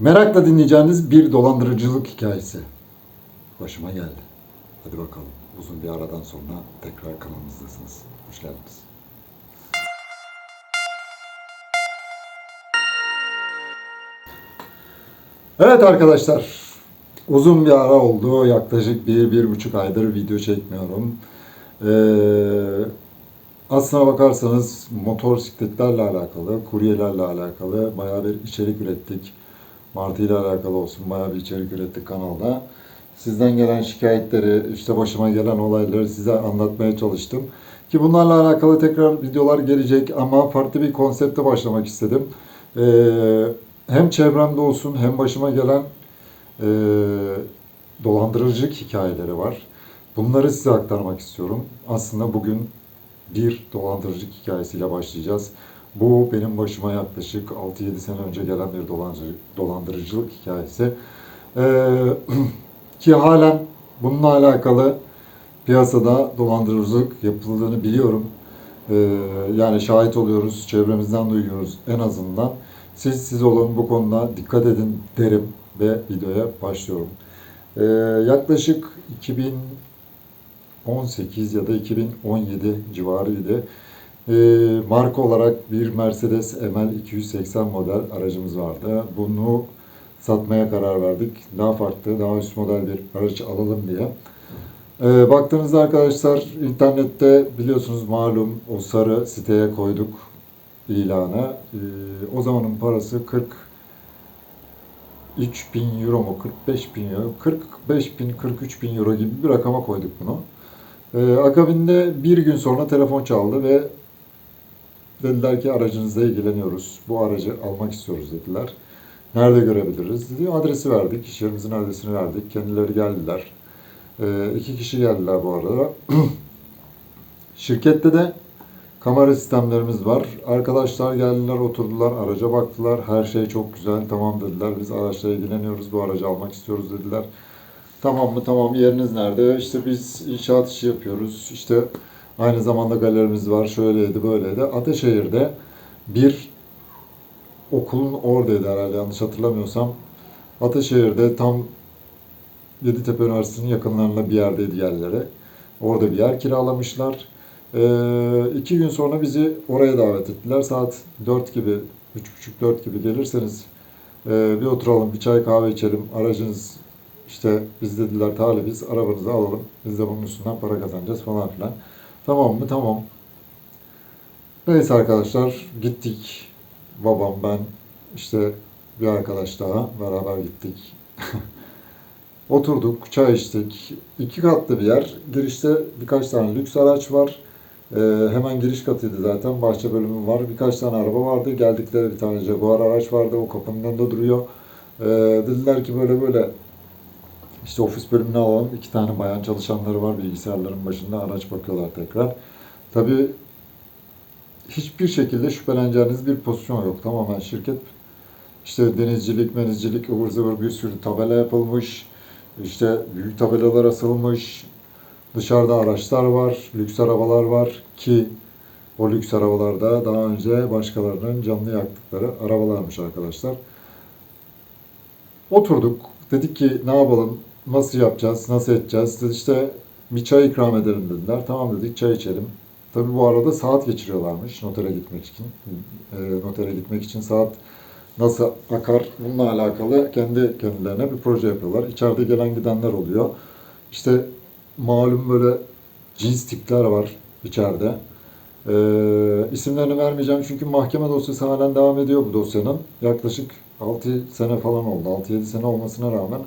Merakla dinleyeceğiniz bir dolandırıcılık hikayesi. Başıma geldi. Hadi bakalım. Uzun bir aradan sonra tekrar kanalımızdasınız. Hoş geldiniz. Evet arkadaşlar. Uzun bir ara oldu. Yaklaşık bir, bir buçuk aydır video çekmiyorum. Ee, aslına bakarsanız motosikletlerle alakalı, kuryelerle alakalı bayağı bir içerik ürettik. Martı ile alakalı olsun bayağı bir içerik ürettik kanalda. Sizden gelen şikayetleri, işte başıma gelen olayları size anlatmaya çalıştım. Ki bunlarla alakalı tekrar videolar gelecek ama farklı bir konsepte başlamak istedim. Ee, hem çevremde olsun hem başıma gelen e, dolandırıcılık hikayeleri var. Bunları size aktarmak istiyorum. Aslında bugün bir dolandırıcılık hikayesiyle başlayacağız. Bu benim başıma yaklaşık 6-7 sene önce gelen bir dolandırıcı, dolandırıcılık hikayesi. Ee, ki halen bununla alakalı piyasada dolandırıcılık yapıldığını biliyorum. Ee, yani şahit oluyoruz, çevremizden duyuyoruz en azından. Siz siz olun bu konuda dikkat edin derim ve videoya başlıyorum. Ee, yaklaşık 2018 ya da 2017 civarıydı. Ee, marka olarak bir Mercedes ML 280 model aracımız vardı. Bunu satmaya karar verdik. Daha farklı, daha üst model bir araç alalım diye. Ee, baktığınızda arkadaşlar internette biliyorsunuz malum o sarı siteye koyduk ilanı. Ee, o zamanın parası 40 3000 euro mu 45 bin euro 45 bin 43 bin euro gibi bir rakama koyduk bunu. Ee, akabinde bir gün sonra telefon çaldı ve dediler ki aracınızla ilgileniyoruz. Bu aracı almak istiyoruz dediler. Nerede görebiliriz? Dedi. Adresi verdik. İş adresini verdik. Kendileri geldiler. Ee, iki kişi geldiler bu arada. Şirkette de kamera sistemlerimiz var. Arkadaşlar geldiler, oturdular, araca baktılar. Her şey çok güzel, tamam dediler. Biz araçla ilgileniyoruz, bu aracı almak istiyoruz dediler. Tamam mı? Tamam. Yeriniz nerede? İşte biz inşaat işi yapıyoruz. İşte aynı zamanda galerimiz var. Şöyleydi, böyleydi. Ateşehir'de bir okulun oradaydı herhalde yanlış hatırlamıyorsam. Ataşehir'de tam Yeditepe Üniversitesi'nin yakınlarında bir yerdeydi yerleri. Orada bir yer kiralamışlar. Ee, iki gün sonra bizi oraya davet ettiler. Saat 4 gibi, 3.30-4 gibi gelirseniz e, bir oturalım, bir çay kahve içelim. Aracınız işte biz dediler talibiz, arabanızı alalım. Biz de bunun üstünden para kazanacağız falan filan. Tamam mı? Tamam. Neyse arkadaşlar gittik. Babam, ben, işte bir arkadaş daha beraber gittik. Oturduk, çay içtik. İki katlı bir yer. Girişte birkaç tane lüks araç var. Ee, hemen giriş katıydı zaten. Bahçe bölümü var. Birkaç tane araba vardı. Geldikleri bir tane Jaguar araç vardı. O kapının önünde duruyor. Ee, dediler ki böyle böyle işte ofis bölümüne alalım. İki tane bayan çalışanları var bilgisayarların başında. Araç bakıyorlar tekrar. Tabii hiçbir şekilde şüpheleneceğiniz bir pozisyon yok. Tamamen şirket işte denizcilik, menizcilik, ıvır zıvır bir sürü tabela yapılmış. İşte büyük tabelalar asılmış. Dışarıda araçlar var, lüks arabalar var ki o lüks arabalarda daha önce başkalarının canlı yaktıkları arabalarmış arkadaşlar. Oturduk. Dedik ki ne yapalım, nasıl yapacağız, nasıl edeceğiz? İşte bir çay ikram edelim dediler. Tamam dedik çay içelim. Tabii bu arada saat geçiriyorlarmış notere gitmek için. E, notere gitmek için saat nasıl akar bununla alakalı kendi kendilerine bir proje yapıyorlar. İçeride gelen gidenler oluyor. İşte malum böyle cins tipler var içeride. E, isimlerini vermeyeceğim çünkü mahkeme dosyası halen devam ediyor bu dosyanın. Yaklaşık 6 sene falan oldu. 6-7 sene olmasına rağmen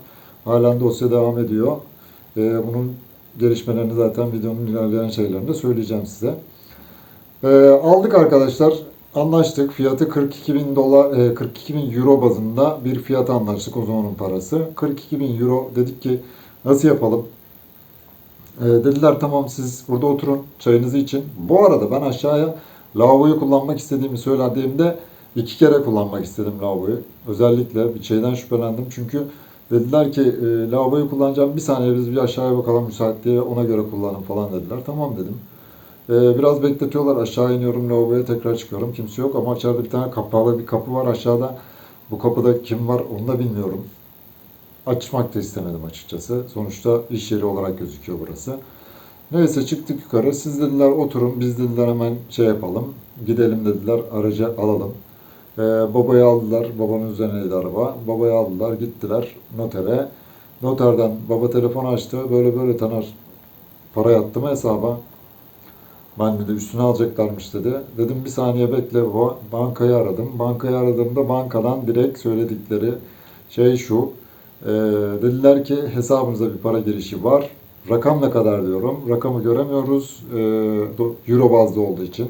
halen dosya devam ediyor. E, bunun gelişmelerini zaten videonun ilerleyen şeylerinde söyleyeceğim size. Ee, aldık arkadaşlar. Anlaştık. Fiyatı 42 bin dolar, e, 42 bin euro bazında bir fiyat anlaştık o zamanın parası. 42 bin euro dedik ki nasıl yapalım? Ee, dediler tamam siz burada oturun çayınızı için. Bu arada ben aşağıya lavaboyu kullanmak istediğimi söylediğimde iki kere kullanmak istedim lavaboyu. Özellikle bir şeyden şüphelendim çünkü Dediler ki e, lavaboyu kullanacağım bir saniye biz bir aşağıya bakalım müsait diye ona göre kullanın falan dediler. Tamam dedim. E, biraz bekletiyorlar aşağı iniyorum lavaboya tekrar çıkıyorum kimse yok ama içeride bir tane kapalı bir kapı var aşağıda Bu kapıda kim var onu da bilmiyorum. Açmak da istemedim açıkçası. Sonuçta iş yeri olarak gözüküyor burası. Neyse çıktık yukarı. Siz dediler oturun. Biz dediler hemen şey yapalım. Gidelim dediler. Aracı alalım. Ee, babayı aldılar. Babanın üzerineydi araba. Babayı aldılar. Gittiler notere. Noterden baba telefonu açtı. Böyle böyle Taner para yattı mı hesaba? Ben dedi üstüne alacaklarmış dedi. Dedim bir saniye bekle baba. Bankayı aradım. Bankayı aradığımda bankadan direkt söyledikleri şey şu. Ee, dediler ki hesabınıza bir para girişi var. Rakam ne kadar diyorum. Rakamı göremiyoruz. Do- Euro bazlı olduğu için.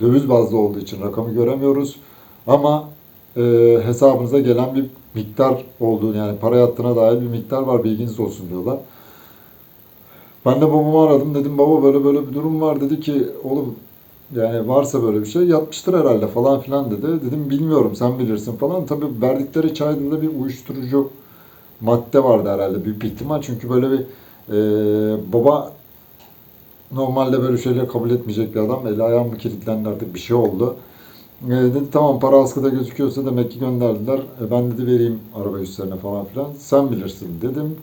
Döviz bazlı olduğu için rakamı göremiyoruz. Ama e, hesabınıza gelen bir miktar olduğunu yani para yattığına dair bir miktar var bilginiz olsun diyorlar. Ben de babamı aradım dedim baba böyle böyle bir durum var dedi ki oğlum yani varsa böyle bir şey yatmıştır herhalde falan filan dedi. Dedim bilmiyorum sen bilirsin falan. Tabii verdikleri çayda da bir uyuşturucu madde vardı herhalde büyük bir ihtimal. Çünkü böyle bir e, baba normalde böyle şeyleri kabul etmeyecek bir adam. Eli ayağım kilitlendi artık bir şey oldu. E, dedi tamam para askıda gözüküyorsa demek ki gönderdiler. E, ben dedi vereyim araba üstlerine falan filan. Sen bilirsin dedim.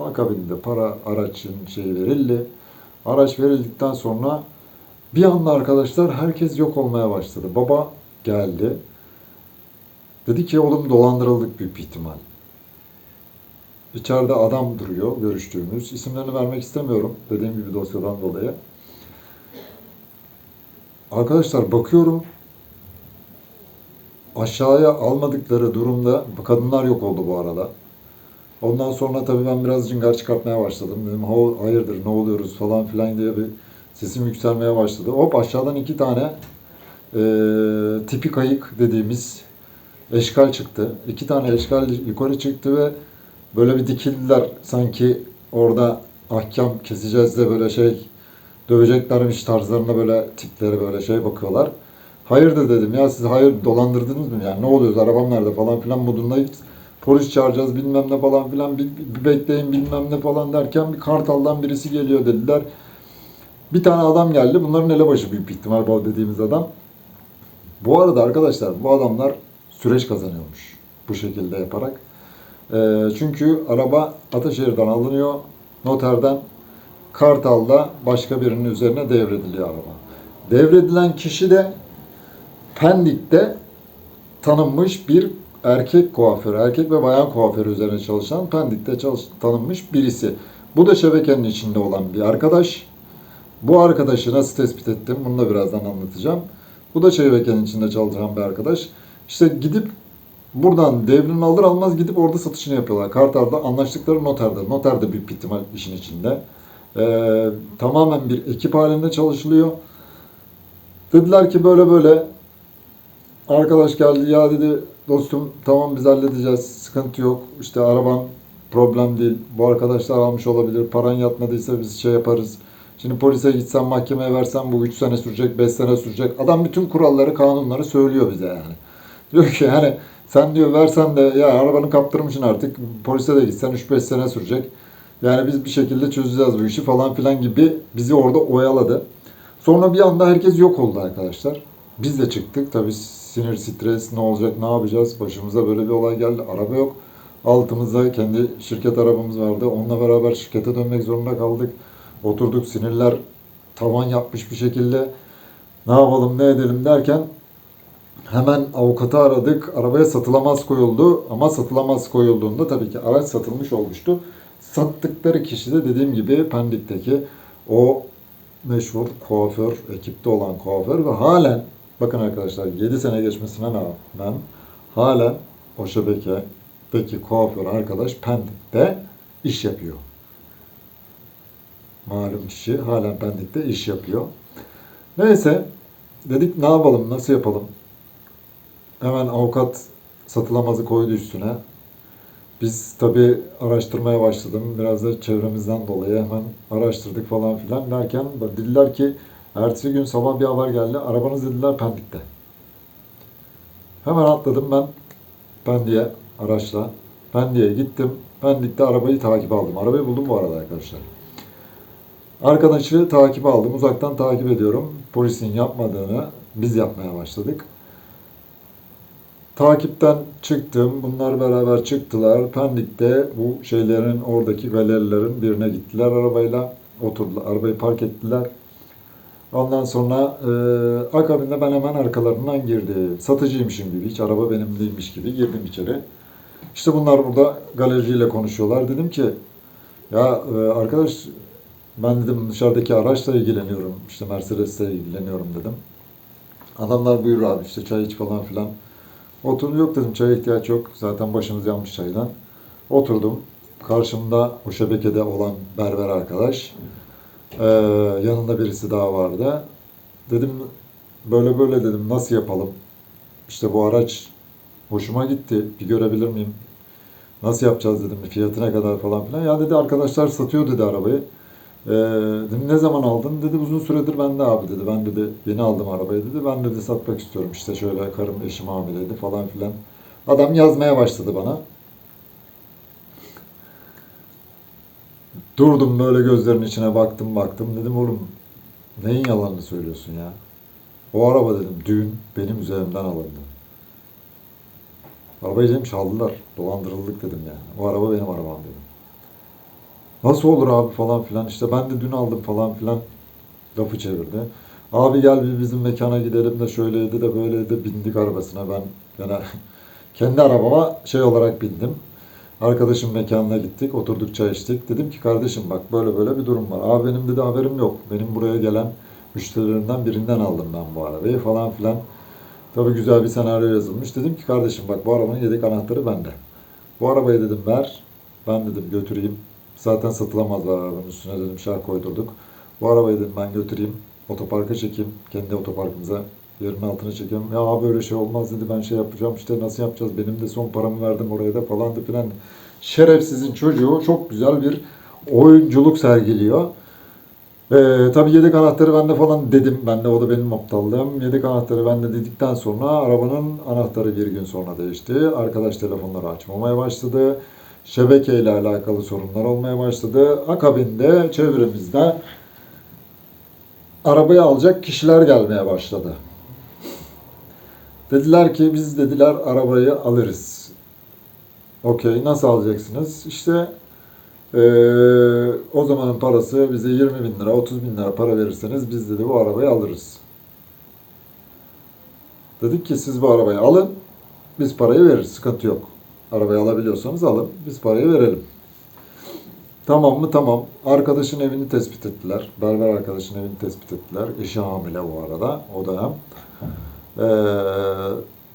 Akabinde para aracın şeyi verildi. Araç verildikten sonra bir anda arkadaşlar herkes yok olmaya başladı. Baba geldi. Dedi ki oğlum dolandırıldık büyük bir ihtimal. İçeride adam duruyor görüştüğümüz. İsimlerini vermek istemiyorum dediğim gibi dosyadan dolayı. Arkadaşlar bakıyorum aşağıya almadıkları durumda kadınlar yok oldu bu arada. Ondan sonra tabii ben biraz cıngar çıkartmaya başladım. Dedim "Ha- hayırdır ne oluyoruz falan filan diye bir sesim yükselmeye başladı. Hop aşağıdan iki tane e, tipi kayık dediğimiz eşkal çıktı. İki tane eşkal yukarı çıktı ve böyle bir dikildiler. Sanki orada ahkam keseceğiz de böyle şey döveceklermiş tarzlarına böyle tipleri böyle şey bakıyorlar. Hayırdır dedim ya siz hayır dolandırdınız mı yani ne oluyoruz arabam nerede falan filan modundayız. Polis çağıracağız bilmem ne falan filan bir, bir bekleyin bilmem ne falan derken bir kartaldan birisi geliyor dediler. Bir tane adam geldi bunların elebaşı büyük ihtimal bu dediğimiz adam. Bu arada arkadaşlar bu adamlar süreç kazanıyormuş bu şekilde yaparak. Ee, çünkü araba Ataşehir'den alınıyor, noterden Kartal'da başka birinin üzerine devrediliyor araba. Devredilen kişi de Pendik'te tanınmış bir erkek kuaförü, erkek ve bayan kuaförü üzerine çalışan Pendik'te çalış, tanınmış birisi. Bu da şebekenin içinde olan bir arkadaş. Bu arkadaşı nasıl tespit ettim bunu da birazdan anlatacağım. Bu da şebekenin içinde çalışan bir arkadaş. İşte gidip buradan devrini alır almaz gidip orada satışını yapıyorlar. Kartal'da anlaştıkları noterde. Noter de büyük bir ihtimal işin içinde. Ee, tamamen bir ekip halinde çalışılıyor. Dediler ki böyle böyle arkadaş geldi ya dedi dostum tamam biz halledeceğiz sıkıntı yok işte araban problem değil bu arkadaşlar almış olabilir paran yatmadıysa biz şey yaparız şimdi polise gitsen mahkemeye versen bu 3 sene sürecek 5 sene sürecek adam bütün kuralları kanunları söylüyor bize yani diyor ki yani sen diyor versen de ya arabanı kaptırmışsın artık polise de gitsen 3-5 sene sürecek yani biz bir şekilde çözeceğiz bu işi falan filan gibi bizi orada oyaladı. Sonra bir anda herkes yok oldu arkadaşlar. Biz de çıktık. Tabii sinir, stres ne olacak, ne yapacağız? Başımıza böyle bir olay geldi. Araba yok. Altımızda kendi şirket arabamız vardı. Onunla beraber şirkete dönmek zorunda kaldık. Oturduk sinirler tavan yapmış bir şekilde. Ne yapalım, ne edelim derken hemen avukatı aradık. Arabaya satılamaz koyuldu. Ama satılamaz koyulduğunda tabii ki araç satılmış olmuştu. Sattıkları kişi de dediğim gibi Pendik'teki o meşhur kuaför, ekipte olan kuaför ve halen bakın arkadaşlar 7 sene geçmesine rağmen halen o şebekedeki kuaför arkadaş Pendik'te iş yapıyor. Malum kişi halen Pendik'te iş yapıyor. Neyse dedik ne yapalım, nasıl yapalım? Hemen avukat satılamazı koydu üstüne. Biz tabii araştırmaya başladım. Biraz da çevremizden dolayı hemen araştırdık falan filan derken dediler ki ertesi gün sabah bir haber geldi. Arabanız dediler Pendik'te. Hemen atladım ben Pendik'e araçla. Pendik'e gittim. Pendik'te arabayı takip aldım. Arabayı buldum bu arada arkadaşlar. Arkadaşı takip aldım. Uzaktan takip ediyorum. Polisin yapmadığını biz yapmaya başladık. Takipten çıktım. Bunlar beraber çıktılar. Pendik'te bu şeylerin oradaki galerilerin birine gittiler arabayla. Oturdular. Arabayı park ettiler. Ondan sonra e, akabinde ben hemen arkalarından girdim. Satıcıymışım gibi. Hiç araba benim değilmiş gibi girdim içeri. İşte bunlar burada galericiyle konuşuyorlar. Dedim ki ya e, arkadaş ben dedim dışarıdaki araçla ilgileniyorum. İşte Mercedes'le ilgileniyorum dedim. Adamlar buyur abi işte çay iç falan filan. Oturdum yok dedim çaya ihtiyaç yok. Zaten başımız yanmış çaydan. Oturdum. Karşımda o şebekede olan berber arkadaş. Ee, yanında birisi daha vardı. Dedim böyle böyle dedim nasıl yapalım? İşte bu araç hoşuma gitti. Bir görebilir miyim? Nasıl yapacağız dedim. Fiyatı ne kadar falan filan. Ya dedi arkadaşlar satıyor dedi arabayı. Ee, dedim ne zaman aldın? Dedi uzun süredir bende abi dedi. Ben dedi yeni aldım arabayı dedi. Ben dedi satmak istiyorum. İşte şöyle karım eşim hamileydi falan filan. Adam yazmaya başladı bana. Durdum böyle gözlerinin içine baktım baktım. Dedim oğlum neyin yalanını söylüyorsun ya? O araba dedim düğün benim üzerimden alındı. Arabayı dedim çaldılar. Dolandırıldık dedim yani. O araba benim arabam dedim. Nasıl olur abi falan filan işte ben de dün aldım falan filan lafı çevirdi. Abi gel bir bizim mekana gidelim de şöyleydi de böyleydi bindik arabasına ben yani kendi arabama şey olarak bindim. Arkadaşım mekanına gittik oturduk çay içtik. Dedim ki kardeşim bak böyle böyle bir durum var. Abi benim dedi haberim yok. Benim buraya gelen müşterilerimden birinden aldım ben bu arabayı falan filan. Tabii güzel bir senaryo yazılmış. Dedim ki kardeşim bak bu arabanın yedek anahtarı bende. Bu arabayı dedim ver. Ben dedim götüreyim. Zaten satılamaz var arabanın üstüne dedim şarj koydurduk. Bu arabayı dedim ben götüreyim. Otoparka çekeyim. Kendi otoparkımıza yerin altına çekeyim. Ya abi öyle şey olmaz dedi ben şey yapacağım işte nasıl yapacağız benim de son paramı verdim oraya da falan da filan. Şerefsizin çocuğu çok güzel bir oyunculuk sergiliyor. Ee, tabii yedek anahtarı bende falan dedim. Ben de o da benim aptallığım. Yedek anahtarı bende dedikten sonra arabanın anahtarı bir gün sonra değişti. Arkadaş telefonları açmamaya başladı. Şebekeyle alakalı sorunlar olmaya başladı. Akabinde çevremizde arabayı alacak kişiler gelmeye başladı. Dediler ki biz dediler arabayı alırız. Okey nasıl alacaksınız? İşte ee, o zamanın parası bize 20 bin lira, 30 bin lira para verirseniz biz dedi bu arabayı alırız. Dedik ki siz bu arabayı alın, biz parayı veririz, sıkıntı yok. Arabayı alabiliyorsanız alın, biz parayı verelim. Tamam mı? Tamam. Arkadaşın evini tespit ettiler. Berber arkadaşın evini tespit ettiler. Eşi hamile bu arada o dönem. Ee,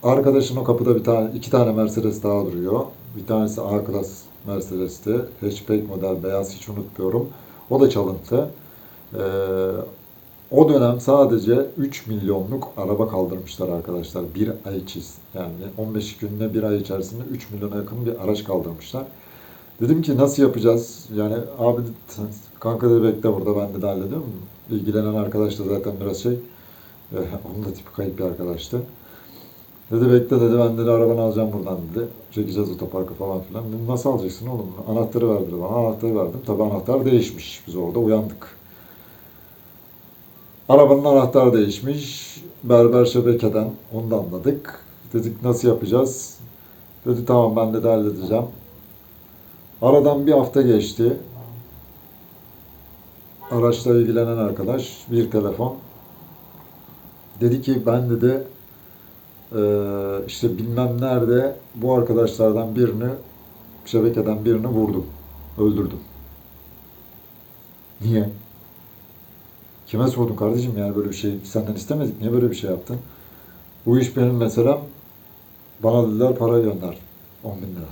arkadaşın o kapıda bir tane, iki tane Mercedes daha duruyor. Bir tanesi A klas Mercedes'ti. Hatchback model beyaz hiç unutmuyorum. O da çalıntı. Ee, o dönem sadece 3 milyonluk araba kaldırmışlar arkadaşlar. Bir ay içiz. Yani 15 günde bir ay içerisinde 3 milyona yakın bir araç kaldırmışlar. Dedim ki nasıl yapacağız? Yani abi kanka dedi bekle burada ben de hallediyorum. İlgilenen arkadaş da zaten biraz şey. E, onun da tipi kayıp bir arkadaştı. Dedi bekle dedi ben dedi arabanı alacağım buradan dedi. Çekeceğiz otoparka falan filan. Dedim nasıl alacaksın oğlum? Anahtarı verdi bana. Anahtarı verdim. Tabii anahtar değişmiş. Biz orada uyandık. Arabanın anahtarı değişmiş. Berber şebekeden onu da anladık. Dedik nasıl yapacağız? Dedi tamam ben de halledeceğim. Aradan bir hafta geçti. Araçla ilgilenen arkadaş bir telefon. Dedi ki ben dedi ee, işte bilmem nerede bu arkadaşlardan birini şebekeden birini vurdum. Öldürdüm. Niye? Kime sordun kardeşim yani böyle bir şey senden istemedik. Niye böyle bir şey yaptın? Bu iş benim mesela bana dediler para gönder. 10 bin lira.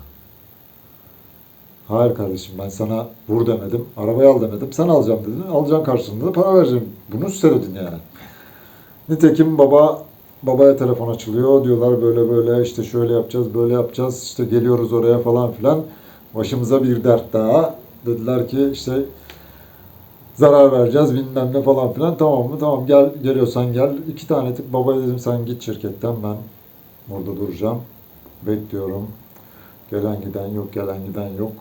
Hayır kardeşim ben sana vur demedim. Arabayı al demedim. Sen alacağım dedin. Alacağım karşılığında da para vereceğim. Bunu söyledin yani. Nitekim baba babaya telefon açılıyor. Diyorlar böyle böyle işte şöyle yapacağız, böyle yapacağız. İşte geliyoruz oraya falan filan. Başımıza bir dert daha. Dediler ki işte zarar vereceğiz bilmem ne falan filan. Tamam mı? Tamam gel geliyorsan gel. İki tane tip babaya dedim sen git şirketten ben orada duracağım. Bekliyorum. Gelen giden yok, gelen giden yok.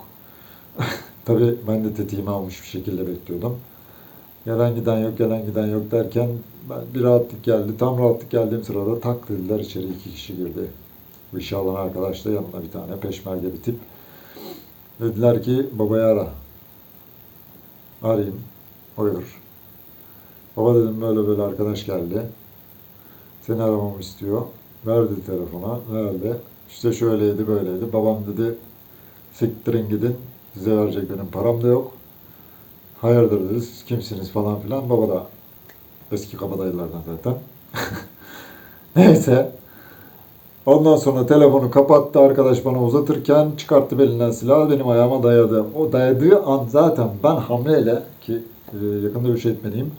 Tabii ben de tetiğimi almış bir şekilde bekliyordum. Gelen giden yok, gelen giden yok derken bir rahatlık geldi. Tam rahatlık geldiğim sırada tak dediler içeri iki kişi girdi. Alan arkadaş da yanına bir tane peşmerge bir tip. Dediler ki babayı ara. Arayayım. Buyur. Baba dedim böyle böyle arkadaş geldi. Seni aramamı istiyor. Verdi telefona. Verdi. İşte şöyleydi böyleydi. Babam dedi siktirin gidin. Size verecek benim param da yok. Hayırdır dedi. Siz kimsiniz falan filan. Baba da eski kabadayılardan zaten. Neyse. Ondan sonra telefonu kapattı arkadaş bana uzatırken çıkarttı belinden silahı benim ayağıma dayadı. O dayadığı an zaten ben hamleyle ki e, yakında üç etmeliyim.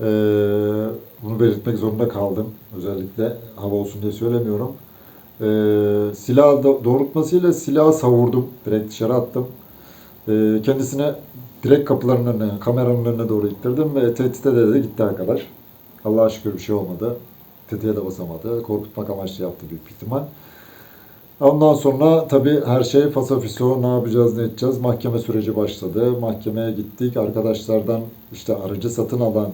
E, bunu belirtmek zorunda kaldım. Özellikle hava olsun diye söylemiyorum. E, silah da- doğrultmasıyla silahı savurdum. Direkt dışarı attım. E, kendisine direkt kapıların önüne, kameranın önüne doğru ittirdim ve tehdit ede de gitti arkadaş. Allah'a şükür bir şey olmadı. Tetiğe de basamadı. Korkutmak amaçlı yaptı büyük ihtimal. Ondan sonra tabii her şey fasafiso ne yapacağız ne edeceğiz mahkeme süreci başladı. Mahkemeye gittik. Arkadaşlardan işte aracı satın alan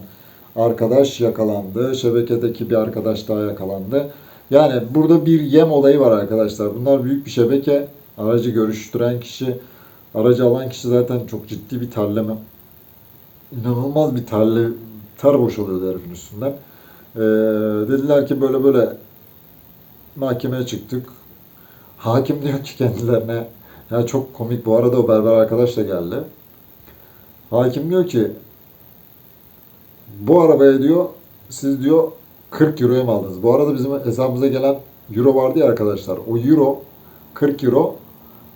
arkadaş yakalandı. Şebekedeki bir arkadaş daha yakalandı. Yani burada bir yem olayı var arkadaşlar. Bunlar büyük bir şebeke. Aracı görüştüren kişi, aracı alan kişi zaten çok ciddi bir terleme. İnanılmaz bir terle, ter boşalıyordu herifin üstünden. Ee, dediler ki böyle böyle mahkemeye çıktık. Hakim diyor ki kendilerine ya çok komik bu arada o berber arkadaş da geldi. Hakim diyor ki bu arabaya diyor siz diyor 40 euroya mı aldınız? Bu arada bizim hesabımıza gelen euro vardı ya arkadaşlar. O euro 40 euro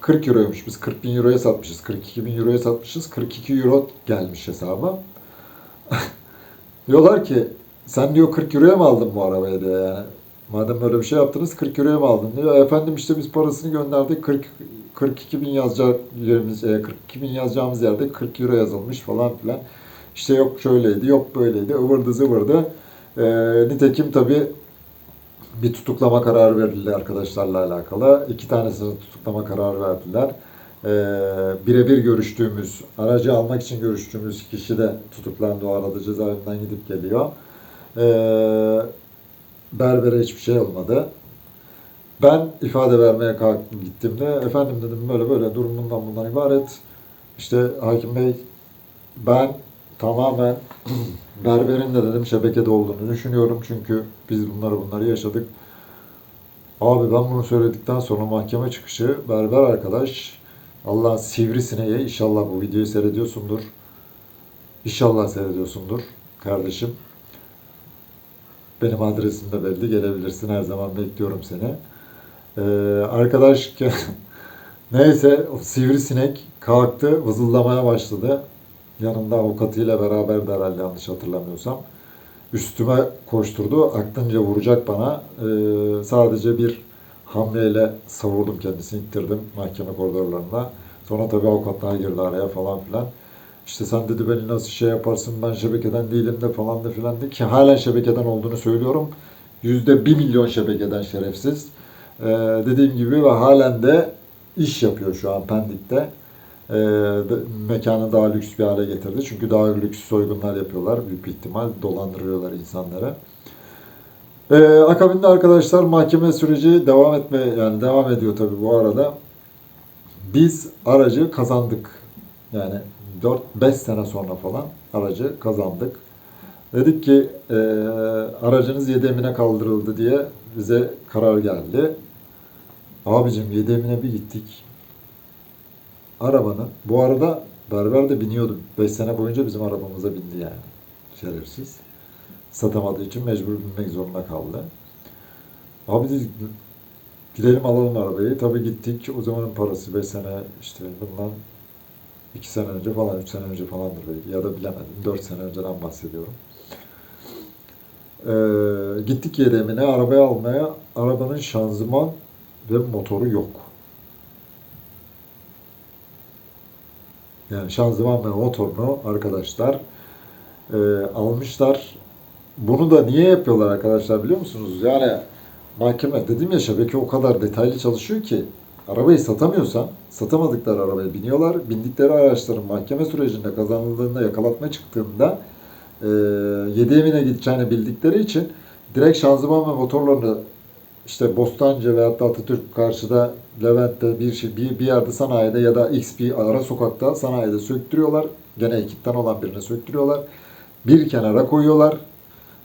40 euroymuş. Biz 40 bin euroya satmışız. 42 bin euroya satmışız. 42 euro gelmiş hesaba. Diyorlar ki sen diyor 40 euroya mı aldın bu arabayı diyor yani. Madem böyle bir şey yaptınız 40 euroya mı aldın diyor. Efendim işte biz parasını gönderdik 40 42 bin e, 42 bin yazacağımız yerde 40 euro yazılmış falan filan. İşte yok şöyleydi, yok böyleydi, ıvırdı zıvırdı. E, nitekim tabii bir tutuklama kararı verildi arkadaşlarla alakalı. İki tanesini tutuklama kararı verdiler. E, birebir görüştüğümüz, aracı almak için görüştüğümüz kişi de tutuklandı. O arada cezaevinden gidip geliyor. E, berbere hiçbir şey olmadı. Ben ifade vermeye kalktım gittiğimde efendim dedim böyle böyle durum bundan bundan ibaret. İşte hakim bey ben tamamen berberin de dedim şebekede olduğunu düşünüyorum çünkü biz bunları bunları yaşadık. Abi ben bunu söyledikten sonra mahkeme çıkışı berber arkadaş Allah sivrisineğe inşallah bu videoyu seyrediyorsundur. İnşallah seyrediyorsundur kardeşim. Benim adresim de belli gelebilirsin her zaman bekliyorum seni. Ee, arkadaş neyse sivrisinek kalktı vızıldamaya başladı. Yanında avukatıyla beraber de herhalde yanlış hatırlamıyorsam. Üstüme koşturdu. Aklınca vuracak bana. Ee, sadece bir hamleyle savurdum kendisini ittirdim mahkeme koridorlarına. Sonra tabii avukatlar girdi araya falan filan. İşte sen dedi beni nasıl şey yaparsın ben şebekeden değilim de falan da filan de ki halen şebekeden olduğunu söylüyorum. Yüzde bir milyon şebekeden şerefsiz. Ee, dediğim gibi ve halen de iş yapıyor şu an Pendik'te. De- mekanı daha lüks bir hale getirdi. Çünkü daha lüks soygunlar yapıyorlar büyük ihtimal. Dolandırıyorlar insanları. Ee, akabinde arkadaşlar mahkeme süreci devam etme yani devam ediyor tabii bu arada. Biz aracı kazandık. Yani 4-5 sene sonra falan aracı kazandık. Dedik ki e, aracınız yedemine kaldırıldı diye bize karar geldi. Abicim yedemine bir gittik. Arabanın, bu arada berber de biniyordu. 5 sene boyunca bizim arabamıza bindi yani. Şerefsiz. Satamadığı için mecbur binmek zorunda kaldı. Abi dedik gidelim alalım arabayı. Tabii gittik. O zamanın parası 5 sene işte bundan 2 sene önce falan, 3 sene önce falandır belki. Ya da bilemedim. 4 sene önceden bahsediyorum. Ee, gittik Yedemine arabayı almaya. Arabanın şanzıman ve motoru yok. Yani şanzıman ve motorunu arkadaşlar e, almışlar. Bunu da niye yapıyorlar arkadaşlar biliyor musunuz? Yani mahkeme dedim ya şebeke o kadar detaylı çalışıyor ki arabayı satamıyorsan satamadıkları arabaya biniyorlar. Bindikleri araçların mahkeme sürecinde kazanıldığında yakalatma çıktığında e, 7 emine gideceğini bildikleri için direkt şanzıman ve motorlarını işte Bostancı veyahut da Atatürk karşıda Levent'te bir, şey, bir, bir yerde sanayide ya da X bir ara sokakta sanayide söktürüyorlar. Gene ekipten olan birine söktürüyorlar. Bir kenara koyuyorlar.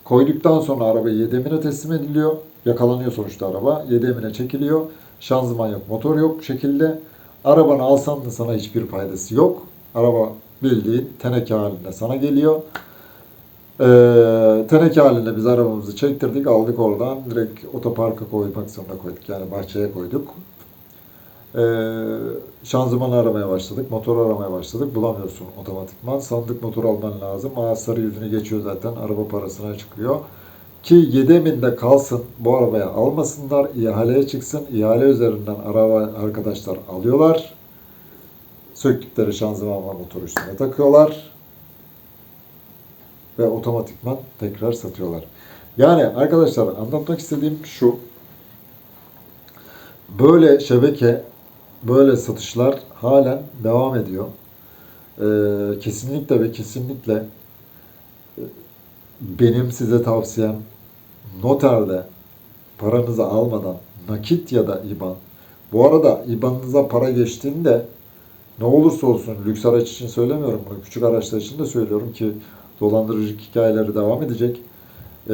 Koyduktan sonra araba yedemine teslim ediliyor. Yakalanıyor sonuçta araba. Yedemine çekiliyor. Şanzıman yok, motor yok şekilde. Arabanı alsan da sana hiçbir faydası yok. Araba bildiğin teneke halinde sana geliyor. Ee, teneke halinde biz arabamızı çektirdik, aldık oradan. Direkt otoparka koymak zorunda koyduk. Yani bahçeye koyduk. Ee, şanzıman aramaya başladık, motor aramaya başladık. Bulamıyorsun otomatikman. Sandık motor alman lazım. Ağaçları yüzünü geçiyor zaten. Araba parasına çıkıyor. Ki Yedeminde kalsın, bu arabaya almasınlar, ihaleye çıksın. İhale üzerinden araba arkadaşlar alıyorlar. Söktükleri şanzıman ve motor üstüne takıyorlar. Ve otomatikman tekrar satıyorlar. Yani arkadaşlar anlatmak istediğim şu. Böyle şebeke, böyle satışlar halen devam ediyor. Ee, kesinlikle ve kesinlikle e, benim size tavsiyem noterde paranızı almadan nakit ya da IBAN. Bu arada IBAN'ınıza para geçtiğinde ne olursa olsun lüks araç için söylemiyorum bunu. Küçük araçlar için de söylüyorum ki dolandırıcı hikayeleri devam edecek. Ee,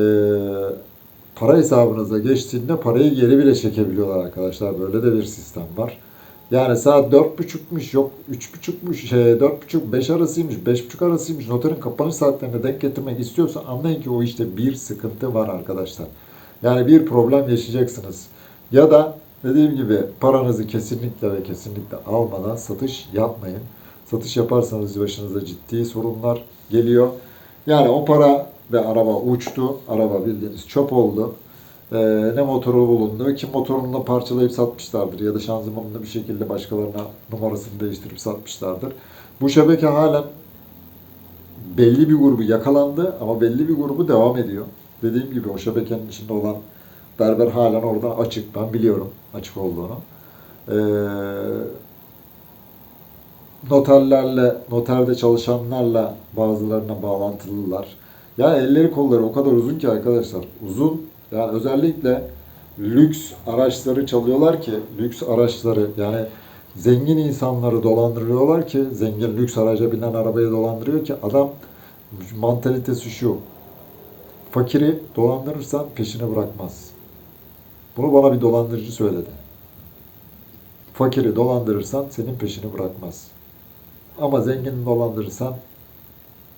para hesabınıza geçtiğinde parayı geri bile çekebiliyorlar arkadaşlar. Böyle de bir sistem var. Yani saat dört buçukmuş yok üç buçukmuş şey dört buçuk beş arasıymış beş buçuk arasıymış noterin kapanış saatlerine denk getirmek istiyorsa anlayın ki o işte bir sıkıntı var arkadaşlar. Yani bir problem yaşayacaksınız. Ya da dediğim gibi paranızı kesinlikle ve kesinlikle almadan satış yapmayın. Satış yaparsanız başınıza ciddi sorunlar geliyor. Yani o para ve araba uçtu. Araba bildiğiniz çöp oldu. Ee, ne motoru bulundu. Kim motorunu da parçalayıp satmışlardır ya da şanzımanını bir şekilde başkalarına numarasını değiştirip satmışlardır. Bu şebeke halen belli bir grubu yakalandı ama belli bir grubu devam ediyor. Dediğim gibi o şebekenin içinde olan berber halen orada açık. Ben biliyorum açık olduğunu. Ee, noterlerle, noterde çalışanlarla bazılarına bağlantılılar. Yani elleri kolları o kadar uzun ki arkadaşlar. Uzun. Yani özellikle lüks araçları çalıyorlar ki lüks araçları yani zengin insanları dolandırıyorlar ki zengin lüks araca binen arabayı dolandırıyor ki adam mantalitesi şu. Fakiri dolandırırsan peşini bırakmaz. Bunu bana bir dolandırıcı söyledi. Fakiri dolandırırsan senin peşini bırakmaz. Ama zengini dolandırırsan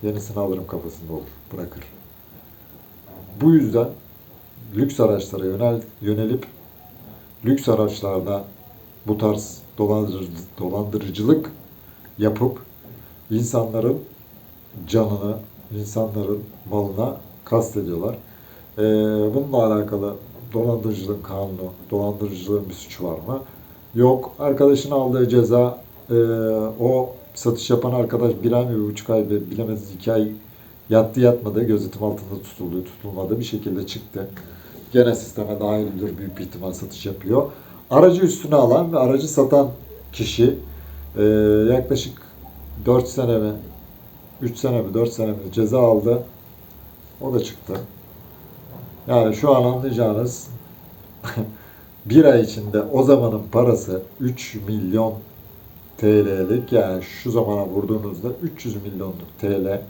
yenisini alırım kafasında olur. Bırakır. Bu yüzden lüks araçlara yönel, yönelip lüks araçlarda bu tarz dolandırıcı, dolandırıcılık yapıp insanların canını, insanların malına kastediyorlar. Ee, bununla alakalı dolandırıcılığın kanunu, dolandırıcılığın bir suçu var mı? Yok. Arkadaşın aldığı ceza e, o satış yapan arkadaş bir ay mı bir buçuk ay bir bilemediniz iki ay yattı yatmadı gözetim altında tutuldu tutulmadı bir şekilde çıktı. Gene sisteme dahildir büyük bir ihtimal satış yapıyor. Aracı üstüne alan ve aracı satan kişi e, yaklaşık 4 sene mi 3 sene mi 4 sene mi ceza aldı. O da çıktı. Yani şu an anlayacağınız bir ay içinde o zamanın parası 3 milyon TL'lik yani şu zamana vurduğunuzda 300 milyonluk TL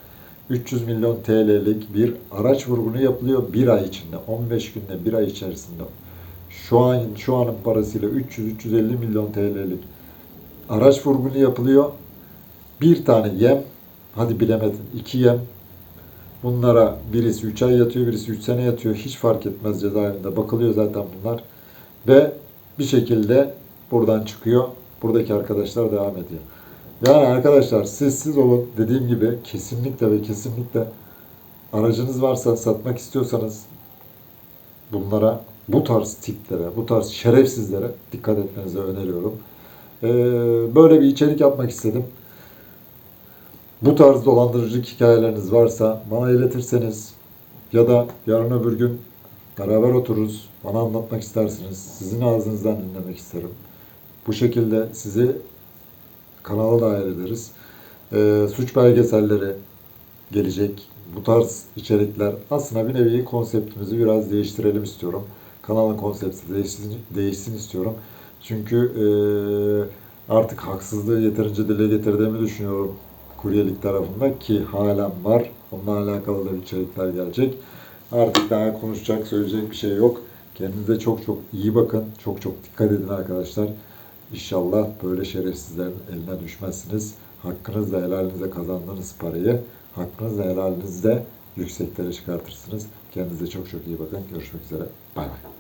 300 milyon TL'lik bir araç vurgunu yapılıyor bir ay içinde 15 günde bir ay içerisinde. Şu an şu anın parasıyla 300-350 milyon TL'lik araç vurgunu yapılıyor. Bir tane yem hadi bilemedin iki yem. Bunlara birisi 3 ay yatıyor birisi 3 sene yatıyor. Hiç fark etmez cezaevinde bakılıyor zaten bunlar. Ve bir şekilde buradan çıkıyor buradaki arkadaşlar devam ediyor. Yani arkadaşlar siz siz olun dediğim gibi kesinlikle ve kesinlikle aracınız varsa satmak istiyorsanız bunlara bu tarz tiplere, bu tarz şerefsizlere dikkat etmenizi öneriyorum. Ee, böyle bir içerik yapmak istedim. Bu tarz dolandırıcı hikayeleriniz varsa bana iletirseniz ya da yarın öbür gün beraber otururuz, bana anlatmak istersiniz. Sizin ağzınızdan dinlemek isterim. Bu şekilde sizi kanala dahil ederiz. Ee, suç belgeselleri gelecek. Bu tarz içerikler aslında bir nevi konseptimizi biraz değiştirelim istiyorum. kanalın konsepti değişsin, değişsin istiyorum. Çünkü e, artık haksızlığı yeterince dile getirdiğimi düşünüyorum kuryelik tarafında ki halen var. Onunla alakalı da içerikler gelecek. Artık daha konuşacak, söyleyecek bir şey yok. Kendinize çok çok iyi bakın. Çok çok dikkat edin arkadaşlar. İnşallah böyle şerefsizlerin eline düşmezsiniz. Hakkınızla helalinizle kazandığınız parayı hakkınızla helalinizle yükseklere çıkartırsınız. Kendinize çok çok iyi bakın. Görüşmek üzere. Bay bay.